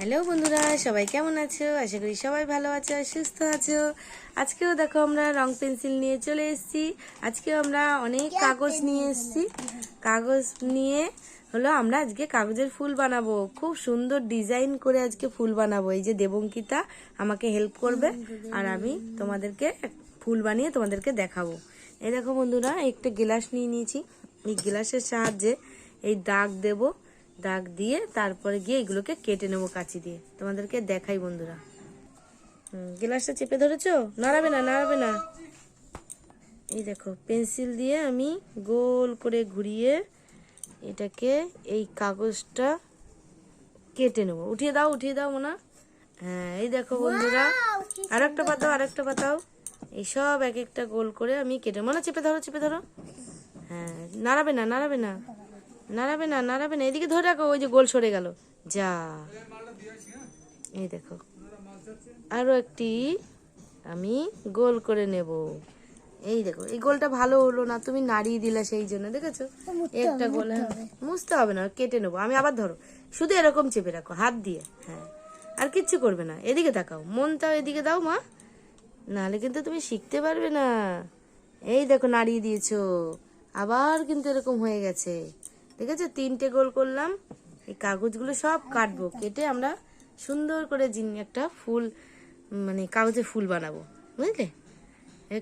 Hello বন্ধুরা সবাই কেমন আছো? আশা করি সবাই ভালো আছো আর সুস্থ আছো। আজকেও দেখো আমরা রং পেন্সিল নিয়ে চলে এসেছি। আজকেও আমরা অনেক কাগজ নিয়ে এসেছি। কাগজ নিয়ে হলো আমরা আজকে কাগজের ফুল বানাবো। খুব সুন্দর ডিজাইন করে আজকে ফুল বানাবো। এই যে দেবঙ্কিতা আমাকে হেল্প করবে আর আমি তোমাদেরকে ফুল বানিয়ে তোমাদেরকে দেখাবো। এই দেখো বন্ধুরা একটা গ্লাস নিয়ে নিয়েছি। এই গ্লাসের সাহায্যে এই দাগ দেবো। দাগ দিয়ে তারপরে গিয়ে এগুলোকে কেটে নেব কাঁচি দিয়ে। তোমাদেরকে দেখাই বন্ধুরা। গ্লাসটা চেপে ধরেছো? নাড়াবে না নাড়াবে না। এই দেখো পেন্সিল দিয়ে আমি গোল করে ঘুরিয়ে এটাকে এই কাগজটা কেটে নেব। উঠিয়ে দাও উঠিয়ে দাও মোনা। হ্যাঁ এই দেখো বন্ধুরা। আর একটা পাতাও আর একটা পাতাও। এই সব এক একটা গোল করে আমি কেটে মনে চেপে ধরো চেপে ধরো। হ্যাঁ নাড়াবে না নাড়াবে না। নাড়াবে না নাড়াবে না এদিকে ধরে রাখো ওই যে গোল সরে গেল। যা। এই দেখো। আরও একটি আমি গোল করে নেব। এই দেখো এই গোলটা ভালো হলো না তুমি নাড়িয়ে দিলে সেই জন্য দেখেছ? একটা গোল হ্যাঁ মুছতে হবে না কেটে নেব। আমি আবার ধরো শুধু এরকম চেপে রাখো হাত দিয়ে হ্যাঁ। আর কিচ্ছু করবে না এদিকে তাকাও মনটাও এদিকে দাও মা। নাহলে কিন্তু তুমি শিখতে পারবে না। এই দেখো নাড়িয়ে দিয়েছ। আবার কিন্তু এরকম হয়ে গেছে। ঠিক আছে? তিনটে গোল করলাম। এই কাগজগুলো সব কাটবো, কেটে আমরা সুন্দর করে জিন একটা ফুল মানে কাগজে ফুল বানাবো, বুঝলে?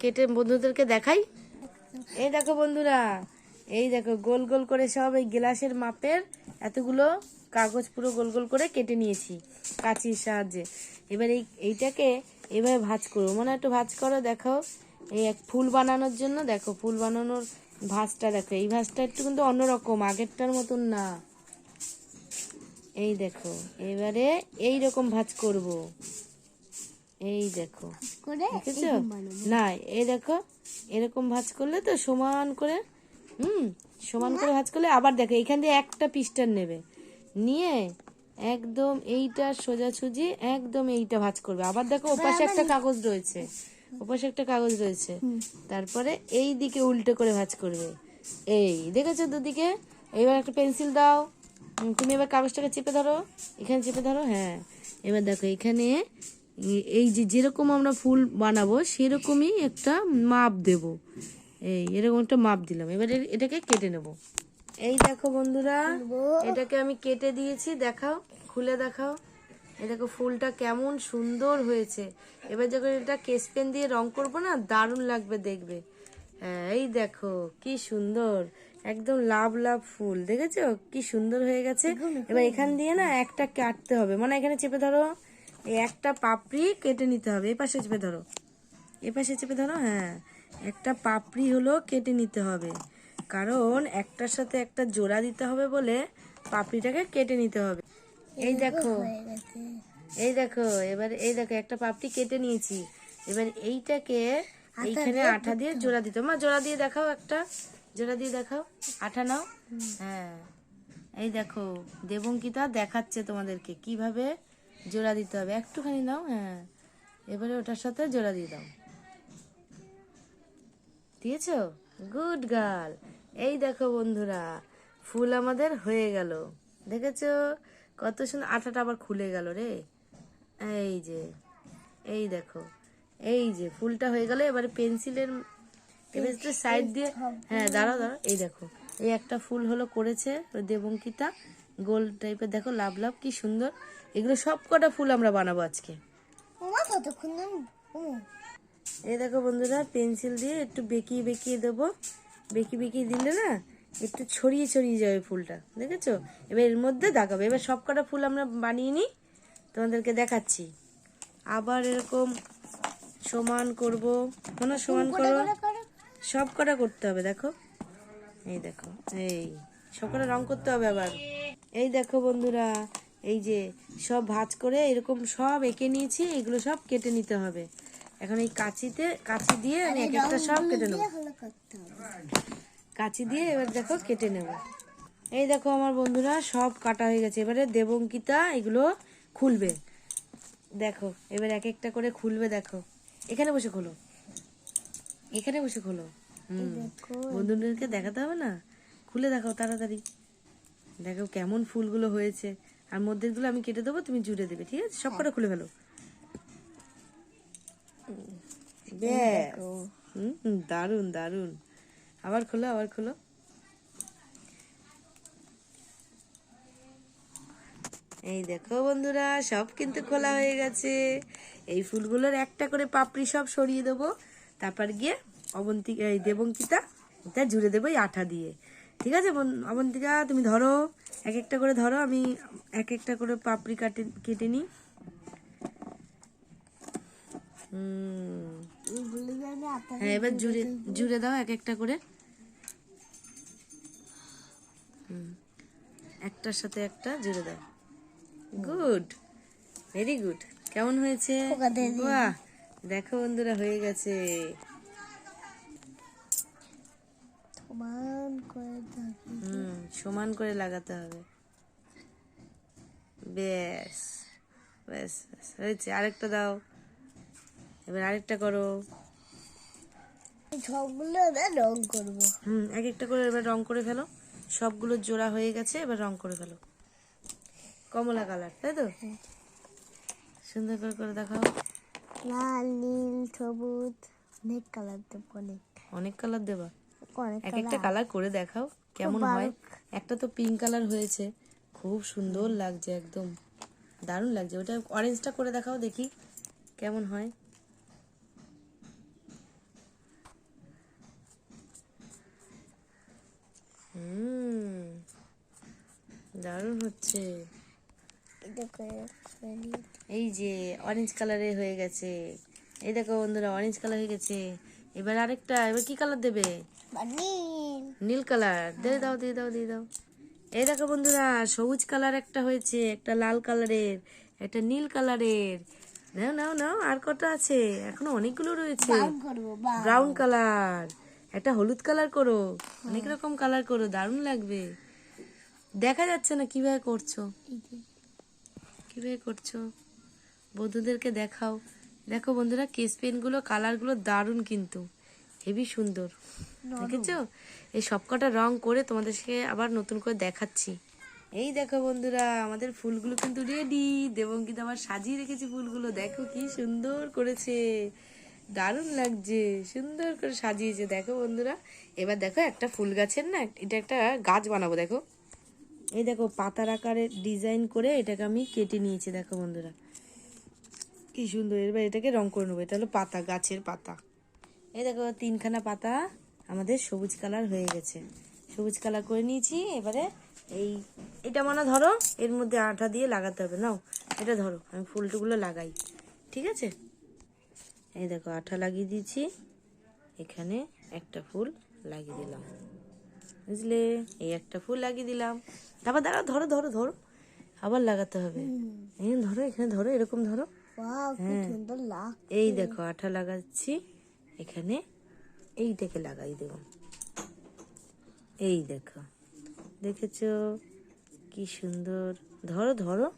কেটে বন্ধুদেরকে দেখাই। এই দেখো বন্ধুরা, এই দেখো গোল গোল করে সব এই গ্লাসের মাপের এতগুলো কাগজ পুরো গোল গোল করে কেটে নিয়েছি কাঁচির সাহায্যে। এবার এই এইটাকে এভাবে ভাজ করব। মনে একটু ভাজ করো দেখো এই এক ফুল বানানোর জন্য, দেখো ফুল বানানোর ভাঁজটা দেখো এই ভাঁজটা একটু কিন্তু অন্যরকম আগেরটার মতন না। এই দেখো এবারে এই রকম ভাঁজ করব। এই দেখো দেখেছ? না এই দেখো এরকম ভাঁজ করলে তো সমান করে হুম সমান করে ভাঁজ করলে আবার দেখো এখান দিয়ে একটা পিস্টার নেবে। নিয়ে একদম এইটা সোজাসুজি একদম এইটা ভাঁজ করবে। আবার দেখো ওপাশে একটা কাগজ রয়েছে। ওপাশে একটা কাগজ রয়েছে। তারপরে এই দিকে উল্টো করে ভাঁজ করবে। এই দেখেছ দুদিকে? এবার একটা পেন্সিল দাও। তুমি এবার কাগজটাকে চেপে ধরো। এখানে চেপে ধরো হ্যাঁ। এবার দেখো এখানে এই যে যেরকম আমরা ফুল বানাবো সেরকমই একটা মাপ দেব। এই এরকম একটা মাপ দিলাম। এবার এটাকে কেটে নেব। এই দেখো বন্ধুরা এটাকে আমি কেটে দিয়েছি। দেখাও খুলে দেখাও। এই দেখো ফুলটা কেমন সুন্দর হয়েছে। এবার যখন এটা কেস পেন দিয়ে রং করব না দারুণ লাগবে দেখবে। হ্যাঁ এই দেখো কি সুন্দর। একদম লাভ লাভ ফুল দেখেছ? কি সুন্দর হয়ে গেছে। এবার এখান দিয়ে না একটা কাটতে হবে। মানে এখানে চেপে ধরো এই একটা পাপড়ি কেটে নিতে হবে। এপাশে চেপে ধরো। এপাশে চেপে ধরো হ্যাঁ। একটা পাপড়ি হলো কেটে নিতে হবে। কারণ একটার সাথে একটা জোড়া দিতে হবে বলে পাপড়িটাকে কেটে নিতে হবে। এই দেখো। এই দেখো এবার এই দেখো একটা পাপড়ি কেটে নিয়েছি। এবার এইটাকে এইখানে আঠা দিয়ে জোড়া দিতে মা জোড়া দিয়ে দেখাও একটা। জোড়া দিয়ে দেখাও। আঠা নাও। হ্যাঁ। এই দেখো দেবঙ্কিতা দেখাচ্ছে তোমাদেরকে কীভাবে জোড়া দিতে হবে। একটুখানি নাও হ্যাঁ। এবারে ওটার সাথে জোড়া দিয়ে দাও। দিয়েছ? Good girl. এই দেখো বন্ধুরা ফুল আমাদের হয়ে গেল। দেখেছ? কত সুন্দর আঠাটা আবার খুলে গেল রে। এই যে এই দেখো এই যে ফুলটা হয়ে গেল এবারে পেন্সিলের সাইড দিয়ে হ্যাঁ দাঁড়াও দাঁড়াও এই দেখো এই একটা ফুল হলো করেছে ওই দেবঙ্কিতা গোল টাইপের দেখো লাভ লাভ কি সুন্দর এগুলো সব কটা ফুল আমরা বানাবো আজকে। এই দেখো বন্ধুরা পেন্সিল দিয়ে একটু বেঁকিয়ে বেঁকিয়ে দেবো বেঁকিয়ে বেঁকিয়ে দিলে না একটু ছড়িয়ে ছড়িয়ে যাবে ফুলটা দেখেছ? এবার এর মধ্যে দাগাবে এবার সব কটা ফুল আমরা বানিয়ে নিই তোমাদেরকে দেখাচ্ছি। আবার এরকম সমান করব। কোনো সমান করো? সব কটা করতে হবে দেখো। এই দেখো এই। সব কটা রং করতে হবে আবার। এই দেখো বন্ধুরা এই যে সব ভাঁজ করে এরকম সব এঁকে নিয়েছি এগুলো সব কেটে নিতে হবে। এখন এই কাঁচিতে কাঁচি দিয়ে আমি এক একটা সব কেটে নেব। কাঁচি দিয়ে এবার দেখো কেটে নেব। এই দেখো আমার বন্ধুরা সব কাটা হয়ে গেছে। এবারে দেবঙ্কিতা এগুলো খুলবে। দেখো এবার এক একটা করে খুলবে দেখো। এখানে বসে খোলো। এখানে বসে খোলো। হুম। বন্ধুদেরকে দেখাতে হবে না? খুলে দেখাও তাড়াতাড়ি। দেখো কেমন ফুলগুলো হয়েছে। আর মধ্যেগুলো আমি কেটে দেবো তুমি জুড়ে দেবে ঠিক আছে? সব কটা খুলে ফেলো। দারুণ দারুণ। আবার খোলো আবার খোলো। এই দেখো বন্ধুরা, সব কিন্তু খোলা হয়ে গেছে। এই ফুলগুলোর একটা করে পাপড়ি সব সরিয়ে দেবো। তারপর গিয়ে অবন্তিকা এই দেবঙ্কিতা, এটা জুড়ে দেবো এই আঠা দিয়ে। ঠিক আছে অবন্তিকা, তুমি ধরো, এক একটা করে ধরো, আমি এক একটা করে পাপড়ি কাটে, কেটে নিই। হুম। হ্যাঁ এবার জুড়ে জুড়ে দাও এক একটা করে। হুম, একটার সাথে একটা জুড়ে দাও। গুড। Very good. কেমন হয়েছে? বাহ! দেখো বন্ধুরা হয়ে গেছে। সমান করে হুম সমান করে লাগাতে হবে। ব্যাস ব্যাস ব্যাস হয়েছে। আরেকটা দাও। এবার আরেকটা করো। সবগুলো রং করব। হুম এক একটা করে এবার রং করে ফেলো। সবগুলো জোড়া হয়ে গেছে এবার রং করে ফেলো। কমলা কালার তাই তো? সুন্দর করে করে দেখাও। লাল নীল সবুজ অনেক কালার দেবো অনেক। অনেক কালার দেবা? এক একটা কালার। করে দেখাও কেমন হয়? একটা তো পিঙ্ক কালার হয়েছে খুব সুন্দর লাগছে একদম। দারুণ লাগছে ওটা অরেঞ্জটা করে দেখাও দেখি কেমন হয়? হুম দারুণ হচ্ছে। এই যে অরেঞ্জ কালারে হয়ে গেছে। এই দেখো বন্ধুরা অরেঞ্জ কালার হয়ে গেছে। এবার আরেকটা এবার কি কালার দেবে? নীল। কালার দিয়ে দাও দিয়ে দাও দিয়ে দাও। এই দেখো বন্ধুরা সবুজ কালার একটা হয়েছে একটা লাল কালারের একটা নীল কালারের নাও নাও নাও আর কটা আছে? এখনও অনেকগুলো রয়েছে। ব্রাউন কালার একটা হলুদ কালার করো। অনেক রকম কালার করো দারুণ লাগবে। দেখা যাচ্ছে না কীভাবে করছ? কীভাবে করছ? বন্ধুদেরকে দেখাও। দেখো বন্ধুরা কেস পেনগুলো কালারগুলো দারুণ কিন্তু। হেভি সুন্দর। দেখেছ? এই সবকটা রং করে তোমাদেরকে আবার নতুন করে দেখাচ্ছি। এই দেখো বন্ধুরা আমাদের ফুলগুলো কিন্তু রেডি দেবঙ্কিত আবার সাজিয়ে রেখেছি ফুলগুলো। দেখো কি সুন্দর করেছে। দারুণ লাগছে, সুন্দর করে সাজিয়েছে। দেখো বন্ধুরা, এবার দেখো একটা ফুল গাছের না, এটা একটা গাছ বানাবো, দেখো। এই দেখো, পাতার আকারে ডিজাইন করে এটাকে আমি কেটে নিয়েছি, দেখো বন্ধুরা। কি সুন্দর, এবার এটাকে রং করে নেব, এটা হলো পাতা, গাছের পাতা। এই দেখো, তিনখানা পাতা আমাদের সবুজ কালার হয়ে গেছে। সবুজ কালার করে নিয়েছি, এবারে এই, এটা মনে ধরো, এর মধ্যে আঠা দিয়ে লাগাতে হবে, নাও। এটা ধরো, আমি ফুলটুগুলো লাগাই, ঠিক আছে? এই দেখো আঠা লাগিয়ে দিয়েছি। এখানে একটা ফুল লাগিয়ে দিলাম। বুঝলে? এই একটা ফুল লাগিয়ে দিলাম। তারপর দাঁড়াও ধরো ধরো ধরো। আবার লাগাতে হবে। এখানে ধরো এখানে ধরো এরকম ধরো। কি এই দেখো আঠা লাগাচ্ছি। এখানে এইটাকে লাগাই দেব। এই দেখো। দেখেছ? কি সুন্দর। ধরো ধরো।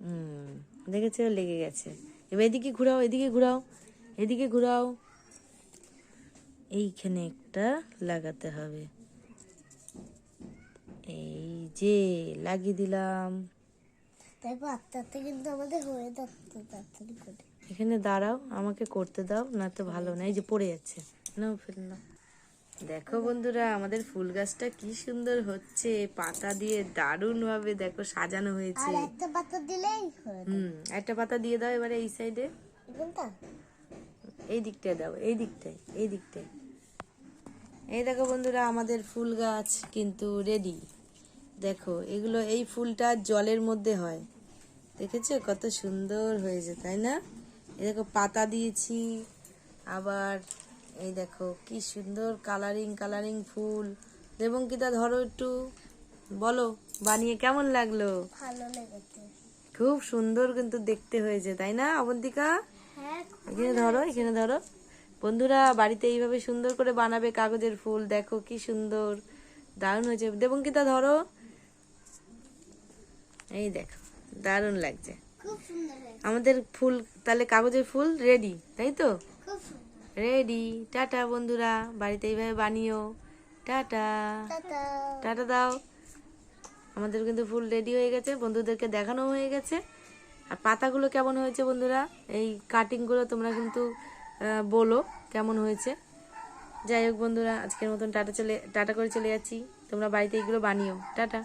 হুম দেখেছ? লেগে গেছে। এবার এদিকে ঘুরাও এদিকে ঘুরাও এদিকে ঘুরাও। এইখানে একটা লাগাতে হবে। এই যে লাগিয়ে দিলাম। তারপর কিন্তু আমাদের হয়ে যাচ্ছে তাড়াতাড়ি করে। এখানে দাঁড়াও আমাকে করতে দাও না তো ভালো না। এই যে পড়ে যাচ্ছে। নাও ফেল নাও। দেখো বন্ধুরা আমাদের ফুল গাছটা কি সুন্দর হচ্ছে। পাতা দিয়ে দারুণ ভাবে দেখো সাজানো হয়েছে। একটা পাতা দিলেই হুম একটা পাতা দিয়ে দাও এবারে এই সাইডে এই দিকটায় দাও এই দিকটায় এই দিকটায়। এই দেখো বন্ধুরা আমাদের ফুল গাছ কিন্তু রেডি দেখো এগুলো এই ফুলটা জলের মধ্যে হয়। দেখেছ? কত সুন্দর হয়েছে তাই না? এই দেখো পাতা দিয়েছি আবার এই দেখো কি সুন্দর কালারিং কালারিং ফুল। দেবঙ্কিতা ধরো একটু। বলো বানিয়ে কেমন লাগল? ভালো লেগেছে। খুব সুন্দর কিন্তু দেখতে হয়েছে তাই না অবন্তিকা? হ্যাঁ এখানে ধরো এখানে ধরো। বন্ধুরা বাড়িতে এইভাবে সুন্দর করে বানাবে কাগজের ফুল দেখো কি সুন্দর দারুণ হয়েছে। দেবঙ্কিতা ধরো। এই দেখো দারুণ লাগছে। আমাদের ফুল তাহলে কাগজের ফুল রেডি তাই তো? রেডি টাটা বন্ধুরা বাড়িতে এইভাবে বানিও। টাটা টাটা দাও। আমাদের কিন্তু ফুল রেডি হয়ে গেছে বন্ধুদেরকে দেখানো হয়ে গেছে। আর পাতাগুলো কেমন হয়েছে বন্ধুরা? এই কাটিংগুলো তোমরা কিন্তু বলো কেমন হয়েছে। যাই হোক বন্ধুরা আজকের মতন টাটা চলে টাটা করে চলে যাচ্ছি। তোমরা বাড়িতে এইগুলো বানিও। টাটা